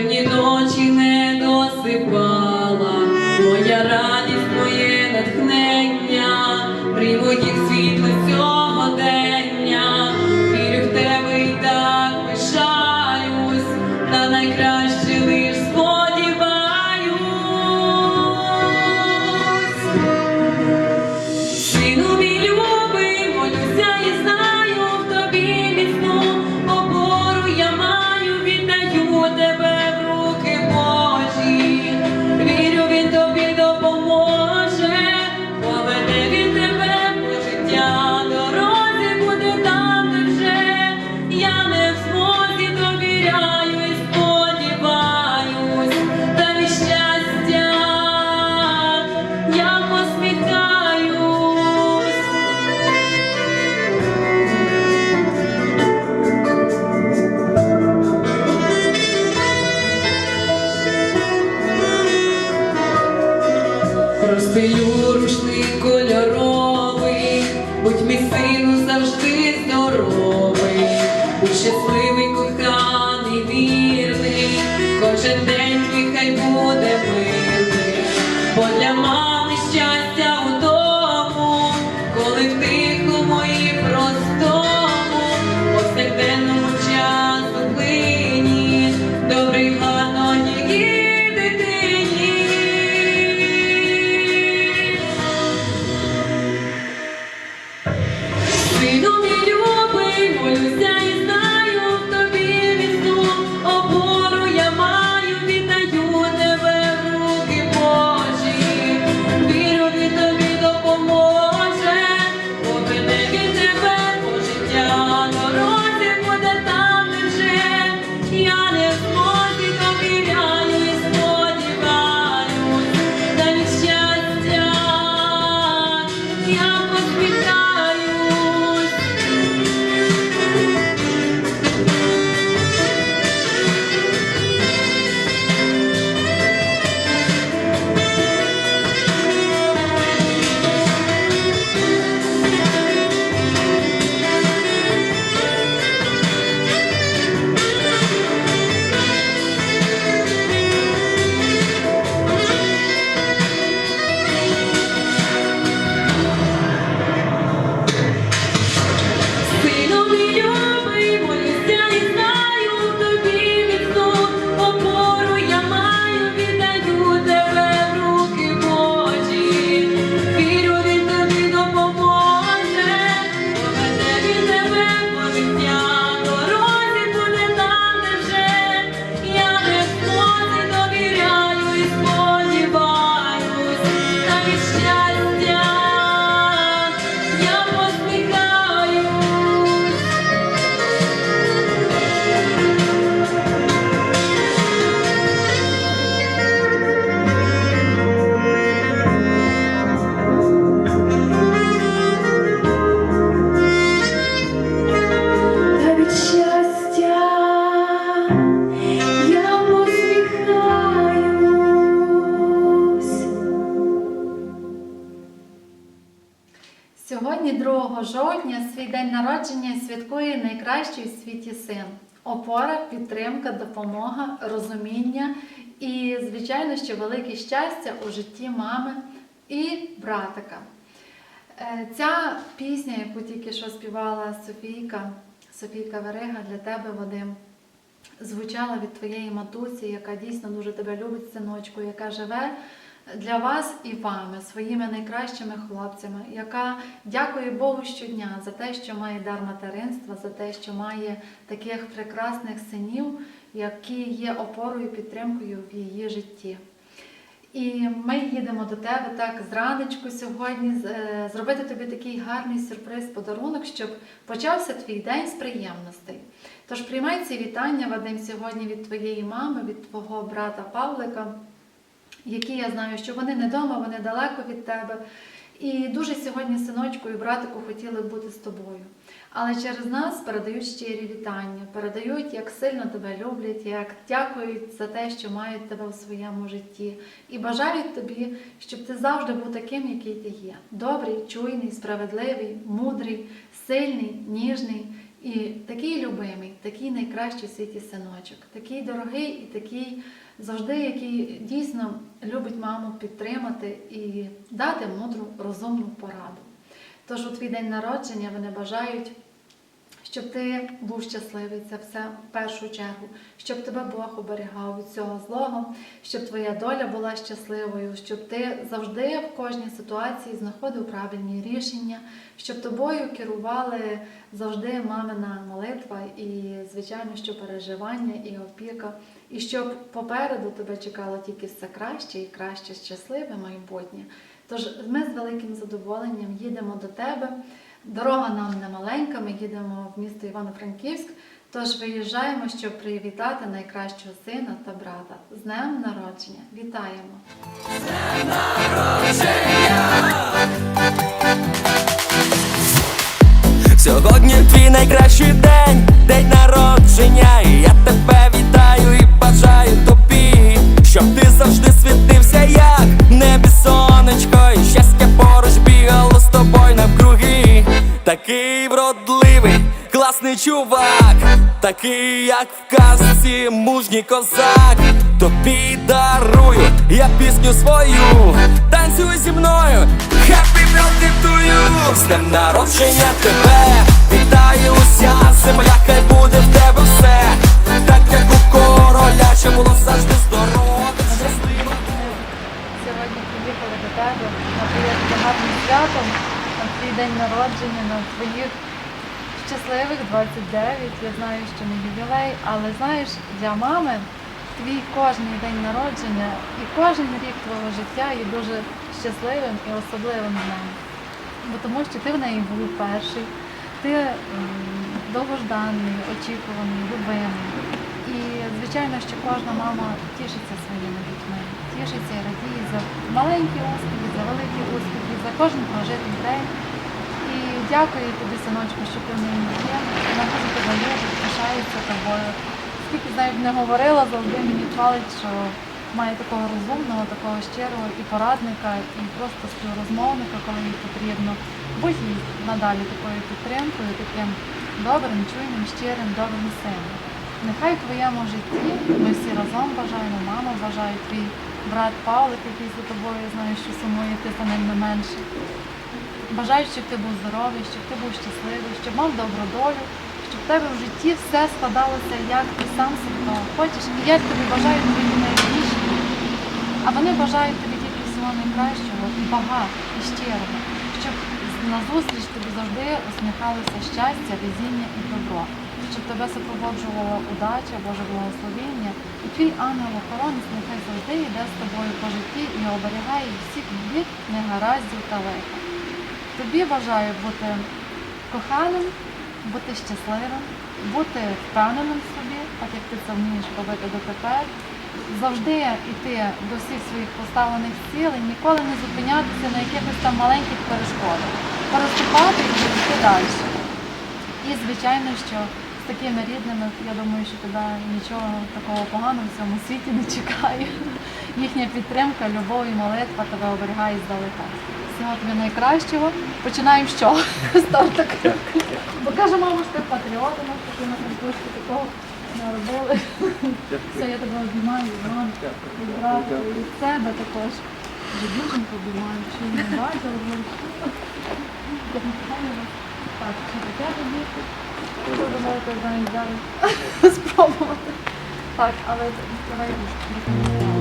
темні ночі не досипала, кожен день нехай хай буде мирний, бо для мами щастя син. Опора, підтримка, допомога, розуміння і, звичайно, що велике щастя у житті мами і братика. Е, Ця пісня, яку тільки що співала Софійка, Софійка Верига для тебе, Вадим, звучала від твоєї матусі, яка дійсно дуже тебе любить, синочку, яка живе для вас і вами, своїми найкращими хлопцями, яка дякує Богу щодня за те, що має дар материнства, за те, що має таких прекрасних синів, які є опорою і підтримкою в її житті. І ми їдемо до тебе так зранечку сьогодні е, зробити тобі такий гарний сюрприз, подарунок, щоб почався твій день з приємностей. Тож приймай ці вітання, Вадим, сьогодні від твоєї мами, від твого брата Павлика, які я знаю, що вони не вдома, вони далеко від тебе. І дуже сьогодні синочку і братику хотіли бути з тобою. Але через нас передають щирі вітання, передають, як сильно тебе люблять, як дякують за те, що мають тебе в своєму житті, і бажають тобі, щоб ти завжди був таким, який ти є. Добрий, чуйний, справедливий, мудрий, сильний, ніжний і такий любимий, такий найкращий в світі синочок, такий дорогий і такий завжди, який дійсно любить маму підтримати і дати мудру, розумну пораду. Тож у твій день народження вони бажають, щоб ти був щасливий, це все в першу чергу, щоб тебе Бог оберігав від цього злого, щоб твоя доля була щасливою, щоб ти завжди в кожній ситуації знаходив правильні рішення, щоб тобою керували завжди мамина молитва і, звичайно, що переживання і опіка, і щоб попереду тебе чекало тільки все краще і краще щасливе майбутнє. Тож ми з великим задоволенням їдемо до тебе. Дорога нам не маленька, ми їдемо в місто Івано-Франківськ. Тож виїжджаємо, щоб привітати найкращого сина та брата. З днем народження! Вітаємо! Сьогодні твій найкращий день, день народження, і я Такий вродливий, класний чувак, такий, як в казці, мужній козак. Тобі дарую я пісню свою, танцюй зі мною, Happy to you З днем народження тебе. Вітає уся земля, хай буде в тебе все. Так як у короля, щоб було завжди здорово Сьогодні приїхали до тебе. На твоє таке гарне свято, на твій день народження, на твоїх щасливих 29. Я знаю, що не ювілей, але знаєш, для мами твій кожний день народження і кожен рік твого життя є дуже щасливим і особливим днем. Бо тому що ти в неї був перший, ти довгожданий, очікуваний, любимий. І звичайно, що кожна мама тішиться своїми дітьми, тішиться і радіє за маленькі успіхи, за великі успіхи, за кожен прожитий день. І дякую тобі, синочку, що ти в неї є. Вона дуже тебе любить, пишається тобою. Скільки з нею не говорила, завжди мені хвалить, що має такого розумного, такого щирого і порадника, і просто співрозмовника, коли їй потрібно. Будь їй надалі такою підтримкою, таким добрим, чуйним, щирим, добрим сином. Нехай в твоєму житті ми всі разом бажаємо, мама бажає, твій брат Павлик, який за тобою, я знаю, що сумує, ти за ним не менше. Бажаю, щоб ти був здоровий, щоб ти був щасливий, щоб мав добру долю, щоб в тебе в житті все складалося, як ти сам собі хочеш. І я тобі бажаю твої найбільші, а вони бажають тобі тільки всього найкращого і багато, і щирого, щоб назустріч тобі завжди усміхалося щастя, везіння і добро, щоб тебе супроводжувала удача, Боже благословіння, і твій ангел-охоронець нехай завжди йде з тобою по житті і оберігає всіх бід, негараздів та лиха. Тобі бажаю бути коханим, бути щасливим, бути впевненим в собі, так як ти це вмієш робити дотепер. Завжди йти до всіх своїх поставлених цілей, ніколи не зупинятися на якихось там маленьких перешкодах, переступати і йти далі. І звичайно, що такими рідними, я думаю, що тебе нічого такого поганого в цьому світі не чекає. Їхня підтримка, любов і молитва тебе оберігає здалека. Всього тобі найкращого. Починаємо з чого? Бо каже, мама, що ти патріот, у нас такі на франківську такого не робили. Все, я тебе обіймаю, і від себе також. Вже дівчинку обіймаю, чи не бачила. Так, що таке спробувати. Так, але давай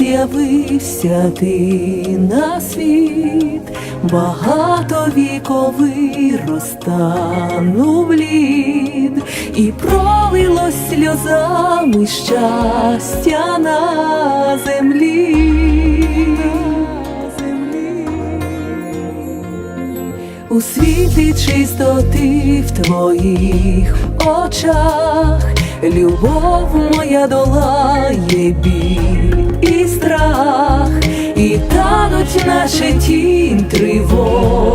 з'явився ти на світ, багато віковий розтанув лід, і пролилось сльозами щастя на землі. У світлі чистоти в твоїх очах, любов моя долає біль і страх, і тануть наші тінь тривоги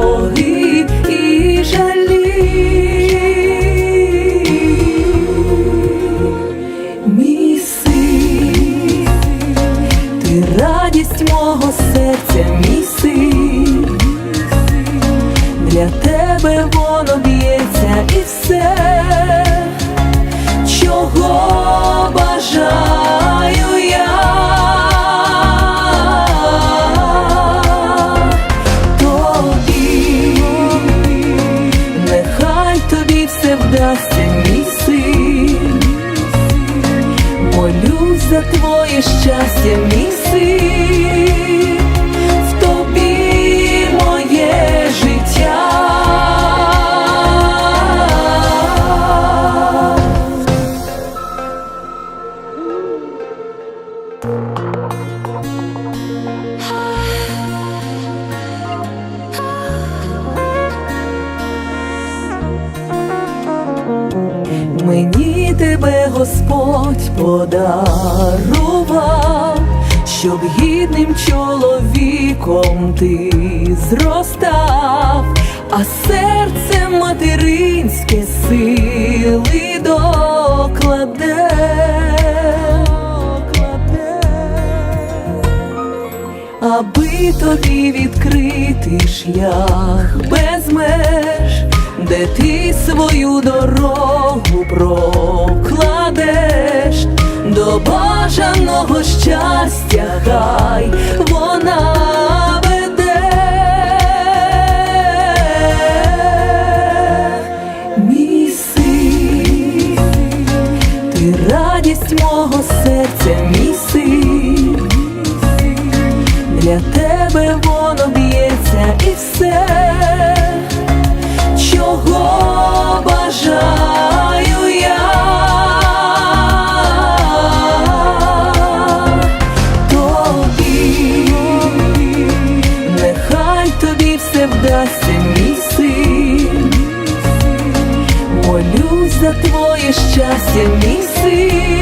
ти зростав, а серце материнське сили докладе. Аби тобі відкрити шлях без меж, де ти свою дорогу прокладеш до бажаного щастя, за твоє щастя, мій син.